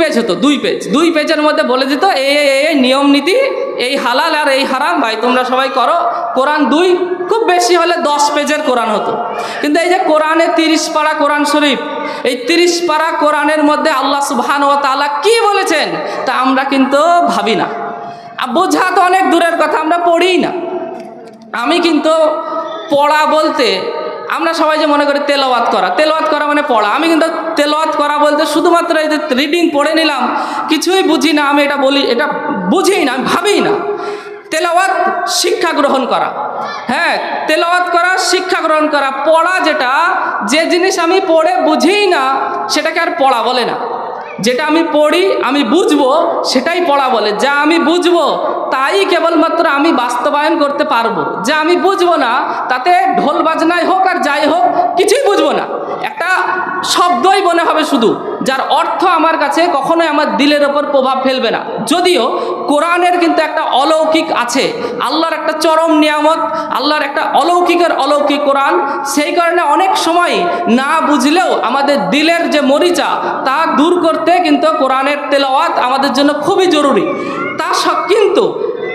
Page হতো দুই page. দুই পেজের মধ্যে বলে দিত এই এই, নিয়ম নীতি এই হালাল আর এই হারাম ভাই তোমরা সবাই করো। কোরআন দুই খুব বেশি হলে দশ পেজের কোরআন হতো। কিন্তু এই যে কোরআনে তিরিশ পাড়া কোরআন শরীফ এই তিরিশ পাড়া কোরআনের মধ্যে আল্লাহ সুবহান ও তালা কি বলেছেন তা আমরা কিন্তু ভাবি না। বোঝা তো অনেক দূরের কথা আমরা পড়িই না। আমি কিন্তু পড়া বলতে আমরা সবাই যে মনে করি তেলাওয়াত করা, তেলওয়াত করা মানে পড়া। আমি কিন্তু তেলাওয়াত করা বলতে শুধুমাত্র এই যে রিডিং পড়ে নিলাম, কিছুই বুঝি না, আমি এটা বলি, এটা বুঝি না, আমি ভাবি না। তেলাওয়াত শিক্ষা গ্রহণ করা। হ্যাঁ তেলাওয়াত করা, শিক্ষা গ্রহণ করা, পড়া যেটা, যে জিনিস আমি পড়ে বুঝিই না, সেটাকে আর পড়া বলে না। যেটা আমি পড়ি, আমি বুঝব, সেটাই পড়া বলে। যা আমি বুঝব, তাই কেবলমাত্র আমি বাস্তবায়ন করতে পারব। যা আমি বুঝব না, তাতে ঢোল বাজনাই হোক আর যাই হোক, কিছুই বুঝব না। একটা শব্দই মনে হবে শুধু। যার অর্থ আমার কাছে কখনোই আমার দিলের ওপর প্রভাব ফেলবে না। যদিও কোরআনের কিন্তু একটা অলৌকিক আছে। আল্লাহর একটা চরম নিয়ামত, আল্লাহর একটা অলৌকিকের অলৌকিক কোরআন, সেই কারণে অনেক সময় না বুঝলেও আমাদের দিলের যে মরিচা, তা দূর করতে কিন্তু কোরআনের তেলাওয়াত আমাদের জন্য খুবই জরুরি। তা সব কিন্তু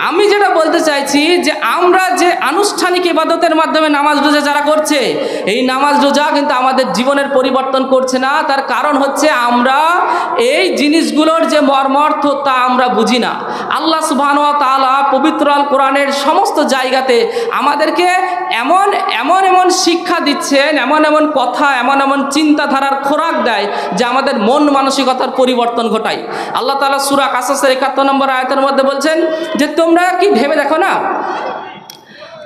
আমি যেটা বলতে চাইছি যে আমরা যে আনুষ্ঠানিক ইবাদতের মাধ্যমে নামাজ রোজা যারা করছে, এই নামাজ রোজা কিন্তু আমাদের জীবনের পরিবর্তন করছে না। তার কারণ হচ্ছে আমরা এই জিনিসগুলোর যে মর্মার্থ তা আমরা বুঝি না। আল্লাহ তাআলা পবিত্র আল কোরআনের সমস্ত জায়গাতে আমাদেরকে এমন এমন এমন শিক্ষা দিচ্ছেন, এমন এমন কথা, এমন এমন চিন্তাধারার খোরাক দেয় যে আমাদের মন মানসিকতার পরিবর্তন ঘটায়। আল্লাহ তাআলা সূরা কাসাসের একাত্তর নম্বর আয়াতের মধ্যে বলছেন যে তোমরা কি ভেবে দেখো না?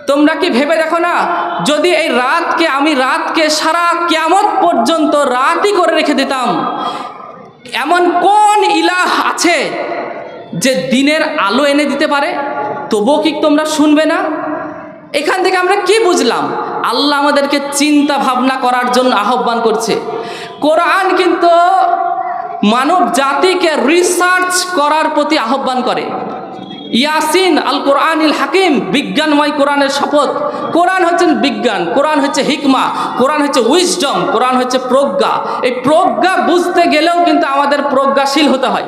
তোমরা কি ভেবে দেখো না? যদি এই রাতকে আমি রাতকে সারা কিয়ামত পর্যন্ত রাতই করে রেখে দিতাম, এমন কোন ইলাহ আছে যে দিনের আলো এনে দিতে পারে? তবুও কি তোমরা শুনবে না? এখান থেকে আমরা কি বুঝলাম? আল্লাহ আমাদেরকে চিন্তা ভাবনা করার জন্য আহ্বান করছে। কোরআন কিন্তু মানব জাতিকে রিসার্চ করার প্রতি আহ্বান করে। ইয়াসিন আল কোরআনিল হাকিম, বিজ্ঞানময় কোরআনের শপথ। কোরআন হচ্ছেন বিজ্ঞান, কোরআন হচ্ছে হিকমা, কোরআন হচ্ছে উইজডম কোরআন হচ্ছে প্রজ্ঞা। এই প্রজ্ঞা বুঝতে গেলেও কিন্তু আমাদের প্রজ্ঞাশীল হতে হয়।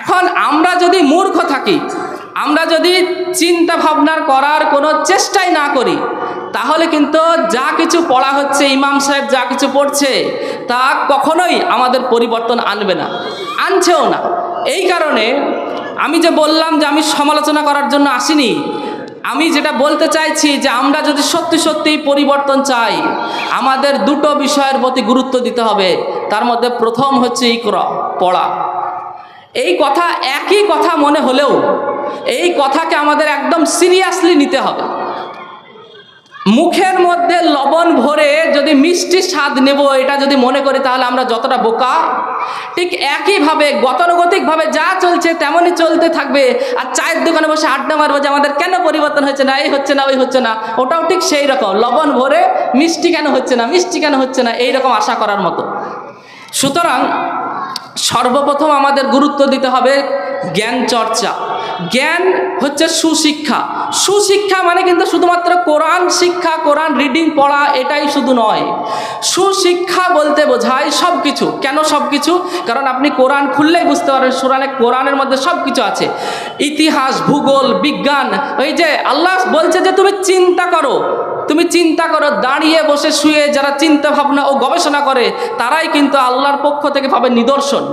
এখন আমরা যদি মূর্খ থাকি, আমরা যদি চিন্তা ভাবনার করার কোনো চেষ্টাই না করি, তাহলে কিন্তু যা কিছু পড়া হচ্ছে, ইমাম সাহেব যা কিছু পড়ছে, তা কখনোই আমাদের পরিবর্তন আনবে না, আনছেও না। এই কারণে আমি যে বললাম যে আমি সমালোচনা করার জন্য আসিনি, আমি যেটা বলতে চাইছি যে আমরা যদি সত্যি সত্যি পরিবর্তন চাই, আমাদের দুটো বিষয়ের প্রতি গুরুত্ব দিতে হবে, তার মধ্যে প্রথম হচ্ছে ইকরা, পড়া। এই কথা একই কথা মনে হলেও, এই কথাকে আমাদের একদম সিরিয়াসলি নিতে হবে। মুখের মধ্যে লবণ ভরে যদি মিষ্টি স্বাদ নেব, এটা যদি মনে করি তাহলে আমরা যতটা বোকা। ঠিক একইভাবে, গতানুগতিকভাবে যা চলছে তেমনই চলতে থাকবে। আর চায়ের দোকানে বসে আড্ডা মারবো যে আমাদের কেন পরিবর্তন হচ্ছে না, এই হচ্ছে না, ওই হচ্ছে না, ওটাও ঠিক সেই রকম। লবণ ভরে মিষ্টি কেন হচ্ছে না, মিষ্টি কেন হচ্ছে না, এই রকম আশা করার মতো। সুতরাং সর্বপ্রথম আমাদের গুরুত্ব দিতে হবে জ্ঞান চর্চা। জ্ঞান হচ্ছে সুশিক্ষা। সুশিক্ষা মানে কিন্তু শুধুমাত্র কোরআন শিক্ষা, কোরআন রিডিং পড়া এটাই শুধু নয়। সুশিক্ষা বলতে বোঝায় সব কিছু কেন সব কিছু কারণ আপনি কোরআন খুললেই বুঝতে পারবেন সুরানে কোরআনের মধ্যে সব কিছু আছে। ইতিহাস, ভূগোল, বিজ্ঞান, ওই যে আল্লাহ বলছে যে তুমি চিন্তা করো। তুমি চিন্তা করো, দাঁড়িয়ে বসে শুয়ে যারা চিন্তা ভাবনা ও গবেষণা করে, তারাই কিন্তু আল্লাহর পক্ষ থেকে পাবে নিদর্শন।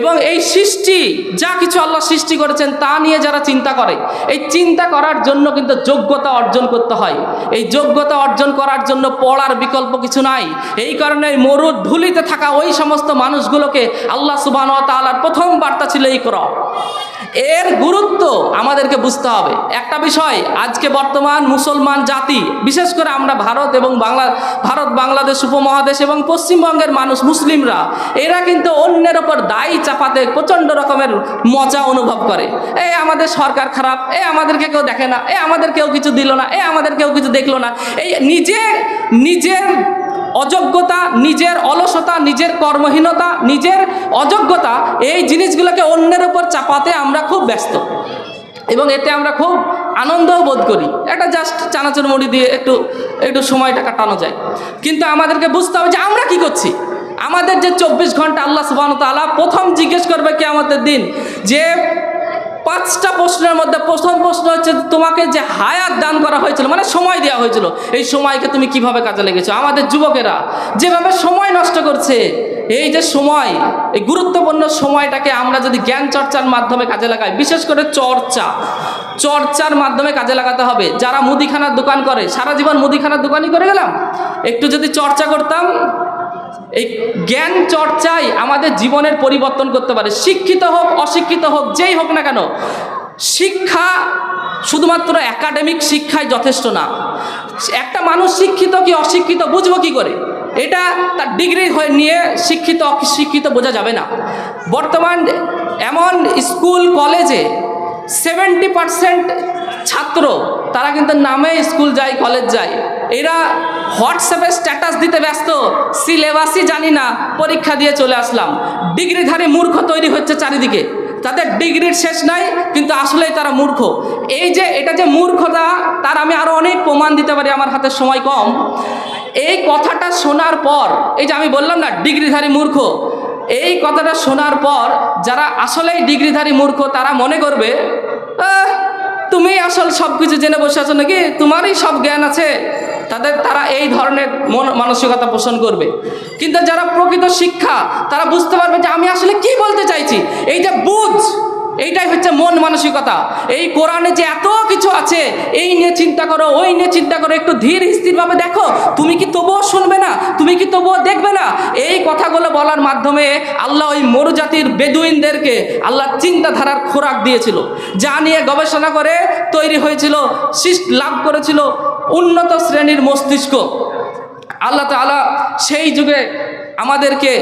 এবং এই সৃষ্টি, যা কিছু আল্লাহ সৃষ্টি করেছেন, তা নিয়ে যারা চিন্তা করে, এই চিন্তা করার জন্য কিন্তু যোগ্যতা অর্জন করতে হয়। এই যোগ্যতা অর্জন করার জন্য পড়ার বিকল্প কিছু নাই। এই কারণে মরুর ধুলিতে থাকা ওই সমস্ত মানুষগুলোকে আল্লাহ সুবাহ তালার প্রথম বার্তা ছিল এই করা এর গুরুত্ব আমাদেরকে বুঝতে হবে। একটা বিষয়, আজকে বর্তমান মুসলমান জাতি, বিশেষ করে আমরা ভারত এবং বাংলা, ভারত, বাংলাদেশ উপমহাদেশ এবং পশ্চিমবঙ্গের মানুষ, মুসলিমরা, এরা কিন্তু অন্যের ওপর দায়ী চাপাতে প্রচণ্ড রকমের মজা অনুভব করে। এই আমাদের সরকার খারাপ, এ, আমাদেরকে কেউ দেখে না, এ, আমাদের কেউ কিছু দিল না, এ, আমাদের কেউ কিছু দেখল না। এই নিজে, নিজের অযোগ্যতা, নিজের অলসতা, নিজের কর্মহীনতা, নিজের অযোগ্যতা, এই জিনিসগুলোকে অন্যের উপর চাপাতে আমরা খুব ব্যস্ত। এবং এতে আমরা খুব আনন্দও বোধ করি। একটা জাস্ট চানাচুর মুড়ি দিয়ে একটু একটু সময়টা কাটানো যায়। কিন্তু আমাদেরকে বুঝতে হবে যে আমরা কি করছি? আমাদের যে চব্বিশ ঘণ্টা আল্লাহ সুবাহ প্রথম জিজ্ঞেস করবে কি আমাদের দিন যে পাঁচটা প্রশ্নের মধ্যে প্রথম প্রশ্ন হচ্ছে তোমাকে যে হায়াত দান করা হয়েছিল মানে সময় দেওয়া হয়েছিল, এই সময়কে তুমি কীভাবে কাজে লেগেছো? আমাদের যুবকেরা যেভাবে সময় নষ্ট করছে, এই যে সময়, এই গুরুত্বপূর্ণ সময়টাকে আমরা যদি জ্ঞান চর্চার মাধ্যমে কাজে লাগাই, বিশেষ করে চর্চা, চর্চার মাধ্যমে কাজে লাগাতে হবে। যারা মুদিখানার দোকান করে, সারা জীবন মুদিখানার দোকানই করে গেলাম? একটু যদি চর্চা করতাম এই জ্ঞান চর্চাই আমাদের জীবনের পরিবর্তন করতে পারে। শিক্ষিত হোক, অশিক্ষিত হোক, যেই হোক না কেন, শিক্ষা শুধুমাত্র একাডেমিক শিক্ষায় যথেষ্ট না। একটা মানুষ শিক্ষিত কি অশিক্ষিত, বুঝব কি করে? এটা তার ডিগ্রি হয়ে নিয়ে শিক্ষিত, অশিক্ষিত বোঝা যাবে না। বর্তমান এমন স্কুল, কলেজে সেভেন্টি পারসেন্ট ছাত্র তারা কিন্তু নামে স্কুল যায় কলেজ যায়। এরা হোয়াটসঅ্যাপে স্ট্যাটাস দিতে ব্যস্ত সিলেবাসই জানি না পরীক্ষা দিয়ে চলে আসলাম। ডিগ্রিধারী মূর্খ তৈরি হচ্ছে চারিদিকে। তাদের ডিগ্রির শেষ নাই কিন্তু আসলেই তারা মূর্খ। এই যে এটা যে মূর্খতা তার আমি আরও অনেক প্রমাণ দিতে পারি আমার হাতে সময় কম। এই কথাটা শোনার পর এই যে আমি বললাম না ডিগ্রিধারী মূর্খ। এই কথাটা শোনার পর যারা আসলেই ডিগ্রিধারী মূর্খ তারা মনে করবে "আহ, তুমি আসল সব কিছু জেনে বসে আছো নাকি? তোমারই সব জ্ঞান আছে। তাদের, তারা এই ধরনের মন মানসিকতা পোষণ করবে। কিন্তু যারা প্রকৃত শিক্ষা, তারা বুঝতে পারবে যে আমি আসলে কি বলতে চাইছি। এই যে বুঝ এইটাই হচ্ছে মন মানসিকতা। এই কোরআনে যে এত কিছু আছে, এই নিয়ে চিন্তা করো, ওই নিয়ে চিন্তা করো, একটু ধীর স্থিরভাবে দেখো, তুমি কি তবুও শুনবে না? তুমি কি তবুও দেখবে না? এই কথাগুলো বলার মাধ্যমে আল্লাহ ওই মরুজাতির বেদুইনদেরকে আল্লাহ চিন্তাধারার খোরাক দিয়েছিল। যা নিয়ে গবেষণা করে তৈরি হয়েছিল, সৃষ্ট লাভ করেছিল উন্নত শ্রেণির মস্তিষ্ক। আল্লাহ তাআলা সেই যুগে আমাদেরকে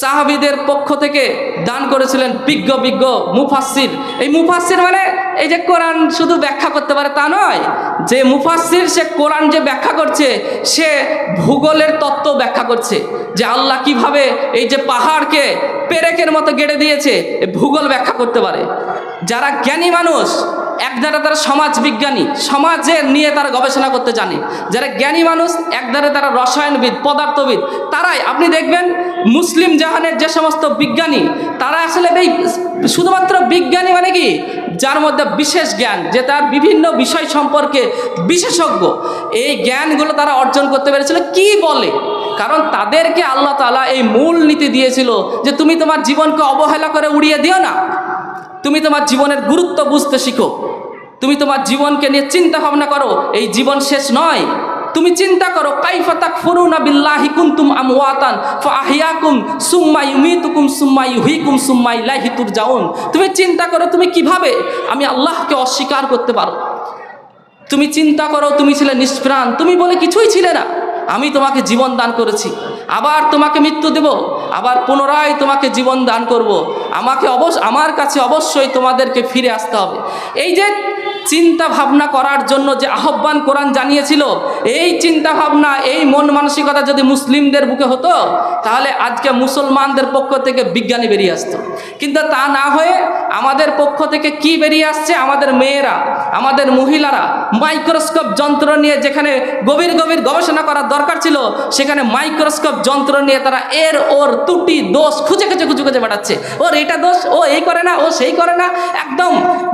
সাহাবিদের পক্ষ থেকে দান করেছিলেন বিজ্ঞ বিজ্ঞ মুফাসির এই মুফাসির মানে এই যে কোরআন শুধু ব্যাখ্যা করতে পারে তা নয়, যে মুফাসির সে কোরআন যে ব্যাখ্যা করছে, সে ভূগোলের তত্ত্ব ব্যাখ্যা করছে, যে আল্লাহ কীভাবে এই যে পাহাড়কে পেরেকের মতো গেড়ে দিয়েছে ভূগোল ব্যাখ্যা করতে পারে। যারা জ্ঞানী মানুষ এক ধারে তারা সমাজ বিজ্ঞানী, সমাজের নিয়ে তারা গবেষণা করতে জানে। যারা জ্ঞানী মানুষ, এক ধারে তারা রসায়নবিদ, পদার্থবিদ। তারাই, আপনি দেখবেন, মুসলিম জাহানের যে সমস্ত বিজ্ঞানী, তারা আসলে এই শুধুমাত্র বিজ্ঞানী মানে কি? যার মধ্যে বিশেষ জ্ঞান, যে তার বিভিন্ন বিষয় সম্পর্কে বিশেষজ্ঞ। এই জ্ঞানগুলো তারা অর্জন করতে পেরেছিল কি বলে? কারণ তাদেরকে আল্লাহ তালা এই মূল নীতি দিয়েছিল যে তুমি তোমার জীবনকে অবহেলা করে উড়িয়ে দিও না। তুমি তোমার জীবনের গুরুত্ব বুঝতে শিখো। তুমি তোমার জীবনকে নিয়ে চিন্তা ভাবনা করো, এই জীবন শেষ নয়। তুমি চিন্তা করো, কাইফা তাকফুরুনা বিল্লাহি কুনতুম আমওয়াতান ফাআহইয়াকুম সুম্মা ইউমিতুকুম সুম্মা ইউহয়িকুম সুম্মা ইলাইহি তুরজাউন। তুমি চিন্তা করো, তুমি কীভাবে? আমি আল্লাহকে অস্বীকার করতে পারো। তুমি চিন্তা করো, তুমি ছিলে নিষ্প্রাণ। তুমি বলে কিছুই ছিলে না। আমি তোমাকে জীবন দান করেছি। আবার তোমাকে মৃত্যু দেব। আবার পুনরায় তোমাকে জীবন দান করব। আমাকে অবশ্য আমার কাছে অবশ্যই তোমাদেরকে ফিরে আসতে হবে এই যে চিন্তা ভাবনা করার জন্য যে আহ্বান কোরআন জানিয়েছিল, এই চিন্তা ভাবনা, এই মন মানসিকতা যদি মুসলিমদের বুকে হতো, তাহলে আজকে মুসলমানদের পক্ষ থেকে বিজ্ঞানী বেরিয়ে আসতো। কিন্তু তা না হয়ে আমাদের পক্ষ থেকে কি বেরিয়ে আসছে? আমাদের মেয়েরা, আমাদের মহিলারা, মাইক্রোস্কোপ যন্ত্র নিয়ে যেখানে গভীর গভীর গবেষণা করার দরকার ছিল, সেখানে মাইক্রোস্কোপ যন্ত্র নিয়ে তারা এর ওর ত্রুটি, দোষ খুঁজে খুঁজে খুঁজে খুঁজে বেড়াচ্ছে। ওর এটা দোষ, ও এই করে না, ও সেই করে না। একদম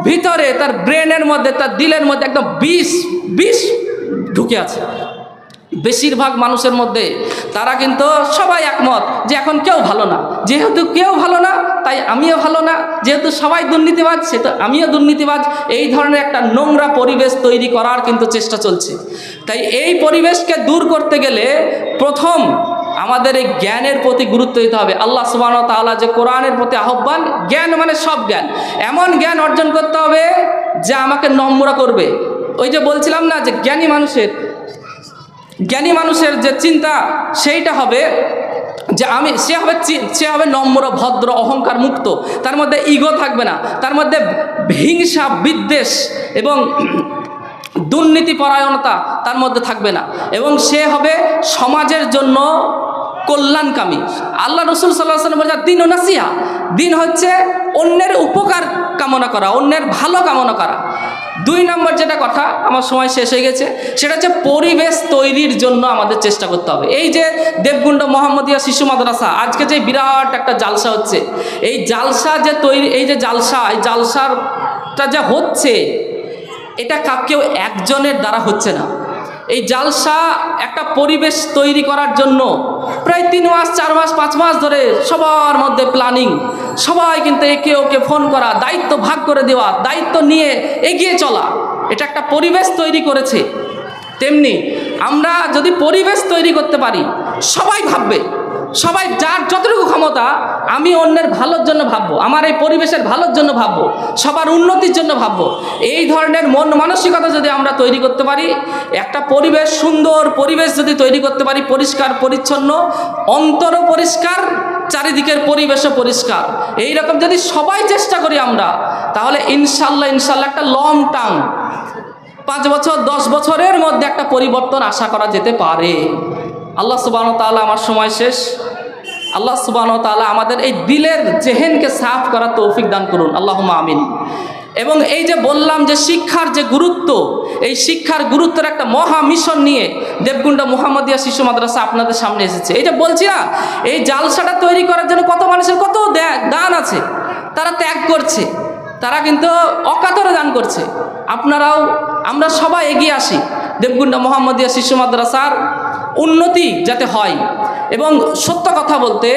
ভিতরে তার ব্রেনের মধ্যে তার দিলের মধ্যে একদম বিষ বিষ ঢুকে আছে। বেশিরভাগ মানুষের মধ্যে তারা কিন্তু সবাই একমত যে এখন কেউ ভালো না। যেহেতু কেউ ভালো না, তাই আমিও ভালো না। যেহেতু সবাই দুর্নীতিবাজ, সে তো আমিও দুর্নীতিবাজ। এই ধরনের একটা নোংরা পরিবেশ তৈরি করার কিন্তু চেষ্টা চলছে। তাই এই পরিবেশকে দূর করতে গেলে প্রথম আমাদের এই জ্ঞানের প্রতি গুরুত্ব দিতে হবে। আল্লাহ সুবাহ তাআলা যে কোরআনের প্রতি আহ্বান, জ্ঞান মানে সব জ্ঞান। এমন জ্ঞান অর্জন করতে হবে যে আমাকে নম্র করবে। ওই যে বলছিলাম না যে জ্ঞানী মানুষের জ্ঞানী মানুষের যে চিন্তা, সেইটা হবে যে আমি, সে হবে সে হবে নম্র, ভদ্র, অহংকার মুক্ত। তার মধ্যে ইগো থাকবে না। তার মধ্যে হিংসা, বিদ্বেষ এবং দুর্নীতি পরায়ণতা তার মধ্যে থাকবে না। এবং সে হবে সমাজের জন্য কল্যাণকামী। আল্লাহ রসুল সাল্লাহ সাল্লাম বলে দিন ও নাসিহা। দিন হচ্ছে অন্যের উপকার কামনা করা, অন্যের ভালো কামনা করা। দুই নম্বর যেটা কথা, আমার সময় শেষ হয়ে গেছে, সেটা হচ্ছে পরিবেশ তৈরির জন্য আমাদের চেষ্টা করতে হবে। এই যে দেবগুণ্ড মোহাম্মদিয়া শিশু মাদ্রাসা, আজকে যে বিরাট একটা জালসা হচ্ছে, এই জালসা যে তৈরি, এই যে জালসা, এই জালসারটা যা হচ্ছে এটা কা- কেউ একজনের দ্বারা হচ্ছে না। এই জালসা একটা পরিবেশ তৈরি করার জন্য প্রায় তিন মাস, চার মাস, পাঁচ মাস ধরে সবার মধ্যে প্ল্যানিং সবাই কিন্তু একে ওকে ফোন করা, দায়িত্ব ভাগ করে দেওয়া, দায়িত্ব নিয়ে এগিয়ে চলা। এটা একটা পরিবেশ তৈরি করেছে। তেমনি আমরা যদি পরিবেশ তৈরি করতে পারি, সবাই ভাববে সবাই যার যতটুকু ক্ষমতা, আমি অন্যের ভালোর জন্য ভাববো, আমার এই পরিবেশের ভালোর জন্য ভাববো, সবার উন্নতির জন্য ভাববো। এই ধরনের মন মানসিকতা যদি আমরা তৈরি করতে পারি, একটা পরিবেশ, সুন্দর পরিবেশ যদি তৈরি করতে পারি, পরিষ্কার, পরিচ্ছন্ন, অন্তরও পরিষ্কার, চারিদিকের পরিবেশও পরিষ্কার। এই রকম যদি সবাই চেষ্টা করি আমরা, তাহলে ইনশাল্লাহ ইনশাল্লাহ একটা লং টার্ম পাঁচ বছর, দশ বছরের মধ্যে একটা পরিবর্তন আশা করা যেতে পারে। আল্লাহ সুবাহ তাআলা আমার সময় শেষ। আল্লাহ সুবাহ তালা আমাদের এই দিলের জেহেনকে সাফ করার তৌফিক দান করুন। আল্লাহ আমিন। এবং এই যে বললাম যে শিক্ষার যে গুরুত্ব, এই শিক্ষার গুরুত্বের একটা মহা মিশন নিয়ে দেবগুন্ডা মুহাম্মদিয়া শিশু মাদ্রাসা আপনাদের সামনে এসেছে। এই যে বলছি না, এই জালসাটা তৈরি করার জন্য কত মানুষের কত দান আছে। তারা ত্যাগ করছে। তারা কিন্তু অকাতরে দান করছে। আপনারাও, আমরা সবাই এগিয়ে আসি দেবগুন্ডা মোহাম্মদিয়া শিশু মাদ্রাসার উন্নতি যাতে হয়। এবং সত্য কথা বলতে,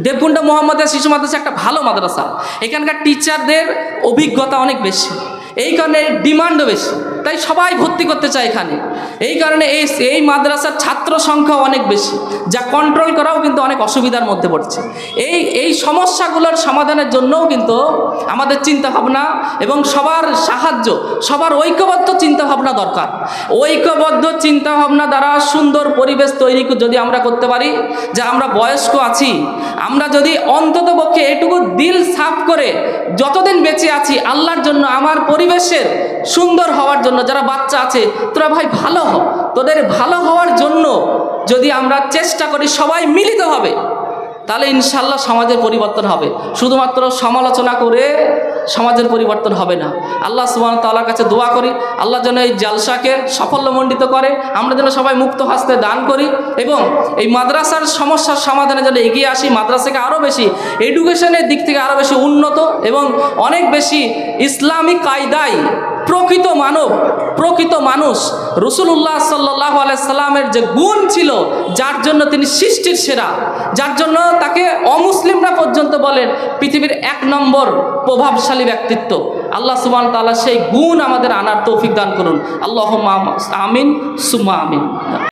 দেবকুণ্ড মোহাম্মদের শিশু মাদ্রাসা একটা ভালো মাদ্রাসা। এখানকার টিচারদের অভিজ্ঞতা অনেক বেশি। এই কারণে ডিমান্ডও বেশি। তাই সবাই ভর্তি করতে চায় এখানে। এই কারণে এই এই মাদ্রাসার ছাত্র সংখ্যা অনেক বেশি, যা কন্ট্রোল করাও কিন্তু অনেক অসুবিধার মধ্যে পড়ছে। এই এই সমস্যাগুলোর সমাধানের জন্যও কিন্তু আমাদের চিন্তা ভাবনা এবং সবার সাহায্য, সবার ঐক্যবদ্ধ চিন্তা ভাবনা দরকার। ঐক্যবদ্ধ চিন্তা ভাবনা দ্বারা সুন্দর পরিবেশ তৈরি যদি আমরা করতে পারি, যে আমরা বয়স্ক আছি আমরা যদি অন্তত পক্ষে এটুকু দিল সাফ করে যতদিন বেঁচে আছি আল্লাহর জন্য, আমার পরিবেশের সুন্দর হওয়ার জন্য, যারা বাচ্চা আছে, তোরা ভাই ভালো হ। তোদের ভালো হওয়ার জন্য যদি আমরা চেষ্টা করি, সবাই মিলিত হবে। তাহলে ইনশাল্লাহ সমাজের পরিবর্তন হবে। শুধুমাত্র সমালোচনা করে সমাজের পরিবর্তন হবে না। আল্লাহ সুবাহ তাল্লার কাছে দোয়া করি, আল্লাহ যেন এই জালসাকে সাফল্যমণ্ডিত করে, আমরা যেন সবাই মুক্ত হাসতে দান করি এবং এই মাদ্রাসার সমস্যার সমাধানে যেন এগিয়ে আসি মাদ্রাসাকে আরও বেশি এডুকেশনের দিক থেকে আরও বেশি উন্নত এবং অনেক বেশি ইসলামিক কায়দায় প্রকৃত মানব প্রকৃত মানুষ রসুল্লাহ সাল্লাহ আলাইসাল্লামের যে গুণ ছিল, যার জন্য তিনি সৃষ্টির সেরা, যার জন্য তাকে অমুসলিমরা পর্যন্ত বলেন পৃথিবীর এক নম্বর প্রভাবশালী ব্যক্তিত্ব। আল্লাহ সুবান তাল্লাহ সেই গুণ আমাদের আনার তৌফিক দান করুন। আল্লাহ আমিন সুমা আমিন।